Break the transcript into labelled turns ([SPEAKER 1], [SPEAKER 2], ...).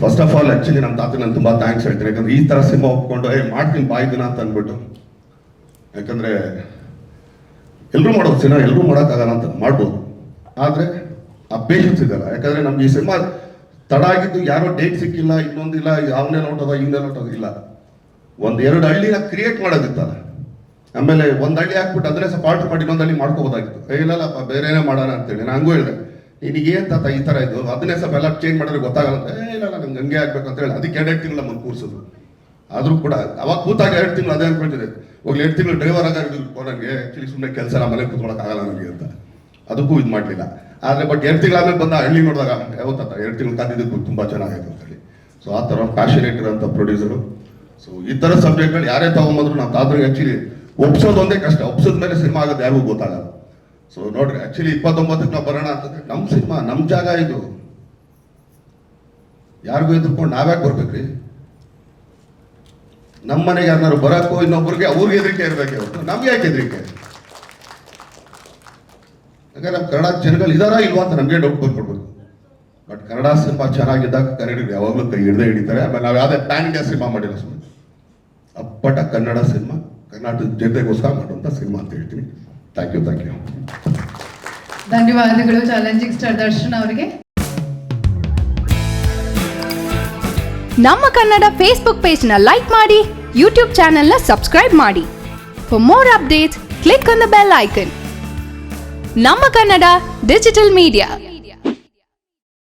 [SPEAKER 1] First of all actually ನಮ್ಮ ತಾತ ನಾನು ತುಂಬಾ ಥ್ಯಾಂಕ್ಸ್ ಹೇಳ್ತೀನಿ. ಯಾಕಂದ್ರೆ ಈ ತರ ಸಿನಿಮಾ ಒಪ್ಕೊಂಡು, ಏ, ಮಾಡ್ತೀನಿ ದಿನ ಅಂತ ಅಂದ್ಬಿಟ್ಟು. ಯಾಕಂದ್ರೆ ಎಲ್ಲರೂ ಮಾಡೋದು ಸಿನಿಮಾ ಎಲ್ಲರೂ ಮಾಡೋಕ್ಕಾಗಲ್ಲ ಅಂತ ಮಾಡ್ಬೋದು. ಆದ್ರೆ ಆ ಪೇಷನ್ಸ್ ಇದೆಯಲ್ಲ ಯಾಕಂದ್ರೆ ನಮ್ಗೆ ಈ ಸಿನಿಮಾ ತಡ ಆಗಿದ್ದು ಯಾರೋ ಡೇಟ್ ಸಿಕ್ಕಿಲ್ಲ ಇನ್ನೊಂದಿಲ್ಲ ಅವನೇ ನೋಟದ ಇವನೇ ನೋಟದ ಇಲ್ಲ. ಒಂದ್ ಎರಡು ಹಳ್ಳಿನ ಕ್ರಿಯೇಟ್ ಮಾಡೋದಿತ್ತಲ್ಲ. ಆಮೇಲೆ ಒಂದು ಹಳ್ಳಿ ಹಾಕ್ಬಿಟ್ಟು ಅದನ್ನೇ ಸ್ವಲ್ಪ ಪಾರ್ಟ್ ಮಾಡಿ ಇನ್ನೊಂದು ಹಳ್ಳಿ ಮಾಡ್ಕೋಬೋದಾಗಿತ್ತು. ಇಲ್ಲಲ್ಲಪ್ಪ ಬೇರೆನೇ ಮಾಡೋಣ ಅಂತೇಳಿ. ನಾನು ಹಂಗೂ ಹೇಳಿದೆ. ನಿನಗೆ ಏನ್ ತಾತ ಈ ತರ ಇದು? ಅದನ್ನೇ ಸ್ವಲ್ಪ ಎಲ್ಲ ಚೇಂಜ್ ಮಾಡಿದ್ರೆ ಗೊತ್ತಾಗಲ್ಲ. ಇಲ್ಲ ನಂಗೆ ಹಂಗೆ ಆಗ್ಬೇಕು ಅಂತ ಹೇಳಿ ಅದಕ್ಕೆ ಎರಡು ತಿಂಗಳು ನಮ್ಮನ್ನು ಕೂರ್ಸೋದು ಆದರೂ ಕೂಡ ಅವಾಗ ಕೂತಾಗ ಎರಡು ತಿಂಗಳು ಅದೇ ಅನ್ಕೊಂಡಿದೆ ಹೋಗ್ಲಿ, ಎರಡು ತಿಂಗಳು ಡ್ರೈವರ್ ಆಗ ನನಗೆ ಆಕ್ಚುಲಿ ಸುಮ್ಮನೆ ಕೆಲಸ ನಮ್ಮ ಮನೆ ಕೂತ್ಕೊಳಕ್ ಆಗಲ್ಲ ನನಗೆ ಅಂತ. ಅದಕ್ಕೂ ಇದು ಮಾಡಲಿಲ್ಲ. ಆದ್ರೆ ಬಟ್ ಎರಡು ತಿಂಗಳಾದ್ಮೇಲೆ ಬಂದ ಹಳ್ಳಿ ನೋಡಿದಾಗ ಯಾವತ್ತ ಎರಡು ತಿಂಗಳು ತುಂಬಾ ಚೆನ್ನಾಗಾಯ್ತು ಅಂತ ಹೇಳಿ. ಸೊ ಆ ಥರ ಪ್ಯಾಷನೇಟ್ ಅಂತ ಪ್ರೊಡ್ಯೂಸರು ಸೊ ಈ ಥರ ಸಬ್ಜೆಕ್ಟ್ಗಳು ಯಾರೇ ತಗೊಂಬಂದ್ರು ನಾವು ತಾದ್ರಿಗೆ ಆ್ಯಕ್ಚುಲಿ ಒಪ್ಸೋದು ಒಂದೇ ಕಷ್ಟ. ಒಪ್ಸೋದ ಮೇಲೆ ಸಿನಿಮಾ ಆಗೋದು ಯಾರಿಗೂ ಗೊತ್ತಾಗಲ್ಲ. ಸೊ ನೋಡ್ರಿ ಆಕ್ಚುಲಿ ಇಪ್ಪತ್ತೊಂಬತ್ತಕ್ಕೆ ನಾವು ಬರೋಣ ಅಂತಂದ್ರೆ ನಮ್ಮ ಸಿನಿಮಾ ನಮ್ಮ ಜಾಗ ಇದು. ಯಾರಿಗೂ ಎದುರ್ಕೊಂಡು ನಾವ್ಯಾಕೆ ಬರ್ಬೇಕ್ರಿ? ನಮ್ಮ ಮನೆಗೆ ಯಾರನ್ನಾರು ಬರಕೋ ಇನ್ನೊಬ್ರಿಗೆ ಅವ್ರಿಗೆ ಹೆದರಿಕೆ ಇರಬೇಕು ಹೊರತು ನಮ್ಗೆ ಯಾಕೆ ಹೆದರಿಕೆ ಯಾಕಂದ್ರೆ ನಮ್ಮ ಕನ್ನಡ ಜನಗಳು ಇದಾರಾ ಇಲ್ವಾ ಅಂತ ನಮಗೆ ಡೌಟ್ ಬಂದ್ಕೊಡ್ಬೇಕು ಬಟ್ ಕನ್ನಡ ಸಿನಿಮಾ ಚೆನ್ನಾಗಿದ್ದಾಗ ಕನ್ನಡಿಗರು ಯಾವಾಗಲೂ ಕೈ ಹಿಡ್ದೇ ಹಿಡಿತಾರೆ. ಆಮೇಲೆ ನಾವು ಯಾವುದೇ ಪ್ಯಾನ್ ಇಂಡಿಯಾ ಸಿನಿಮಾ ಮಾಡಿಲ್ಲ ಸುಮ್ಮನೆ ಅಪ್ಪಟ ಕನ್ನಡ ಸಿನಿಮಾ ಕರ್ನಾಟಕದ ಜನತೆಗೋಸ್ಕರ ಮಾಡುವಂಥ ಸಿನಿಮಾ ಅಂತ ಹೇಳ್ತೀನಿ. ಥ್ಯಾಂಕ್ ಯು ಥ್ಯಾಂಕ್ ಯು
[SPEAKER 2] ಧನ್ಯವಾದಗಳು. ಚಾಲೆಂಜಿಂಗ್ ಸ್ಟಾರ್ ದರ್ಶನ್ ಅವರಿಗೆ.
[SPEAKER 3] ನಮ್ಮ ಕನ್ನಡ ಫೇಸ್ಬುಕ್ ಪೇಜ್ನ ಲೈಕ್ ಮಾಡಿ ಯೂಟ್ಯೂಬ್ ಚಾನೆಲ್ನ ಸಬ್ಸ್ಕ್ರೈಬ್ ಮಾಡಿ. For more updates click on the bell icon ನಮ್ಮ ಕನ್ನಡ ಡಿಜಿಟಲ್ ಮೀಡಿಯಾ